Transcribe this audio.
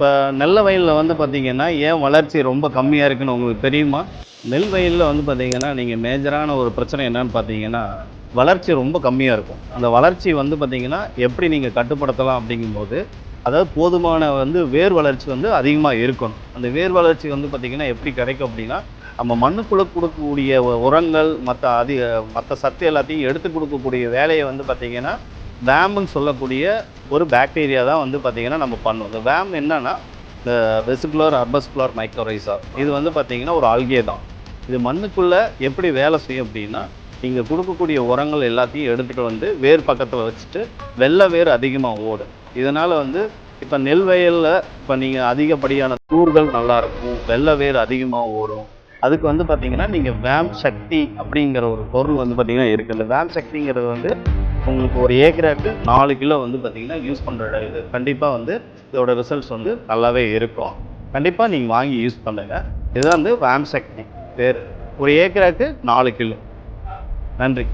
இப்போ நெல்ல வயலில் வந்து பார்த்தீங்கன்னா ஏன் வளர்ச்சி ரொம்ப கம்மியாக இருக்குன்னு உங்களுக்கு தெரியுமா? நெல் வயலில் வந்து பார்த்தீங்கன்னா நீங்கள் மேஜரான ஒரு பிரச்சனை என்னன்னு பார்த்தீங்கன்னா வளர்ச்சி ரொம்ப கம்மியாக இருக்கும். அந்த வளர்ச்சி வந்து பார்த்தீங்கன்னா எப்படி நீங்கள் கட்டுப்படுத்தலாம் அப்படிங்கும்போது அதாவது போதுமான வந்து வேர் வளர்ச்சி வந்து அதிகமாக இருக்கணும். அந்த வேர் வளர்ச்சி வந்து பார்த்திங்கன்னா எப்படி கிடைக்கும் அப்படின்னா நம்ம மண்ணுக்குள்ளே கொடுக்கக்கூடிய உரங்கள் மற்ற அதிக மற்ற சத்து எல்லாத்தையும் எடுத்து கொடுக்கக்கூடிய வேலையை வந்து பார்த்திங்கன்னா வேம்புன்னு சொல்லக்கூடிய ஒரு பாக்டீரியா தான் வந்து பார்த்திங்கன்னா நம்ம பண்ணுவோம். இந்த வேம் என்னென்னா இந்த வெசிகுலர் அர்பஸ்குலர் மைக்ரோரைசா இது வந்து பார்த்திங்கன்னா ஒரு ஆல்கே தான். இது மண்ணுக்குள்ளே எப்படி வேலை செய்யும் அப்படின்னா நீங்கள் கொடுக்கக்கூடிய உரங்கள் எல்லாத்தையும் எடுத்துகிட்டு வந்து வேர் பக்கத்தில் வச்சுட்டு வெள்ளை வேர் அதிகமாக ஓடும் இதனால் வந்து இப்போ நெல் வயலில் இப்போ நீங்கள் அதிகப்படியான தூர்கள் நல்லாயிருக்கும் வெள்ளை வேர் அதிகமாக ஓடும். அதுக்கு வந்து பார்த்திங்கன்னா நீங்கள் வேம் சக்தி அப்படிங்கிற ஒரு பொருள் வந்து பார்த்திங்கன்னா இருக்குது இந்த வேம் சக்திங்கிறது வந்து உங்களுக்கு ஒரு ஏக்கராக்கு நாலு கிலோ வந்து பார்த்தீங்கன்னா யூஸ் பண்ணுற இது. கண்டிப்பாக வந்து இதோட ரிசல்ட்ஸ் வந்து நல்லாவே இருக்கும். கண்டிப்பாக நீங்கள் வாங்கி யூஸ் பண்ணுங்கள் இதுதான் வந்து வேம்செக்னி பேர். ஒரு ஏக்கராக்கு நாலு கிலோ. நன்றி.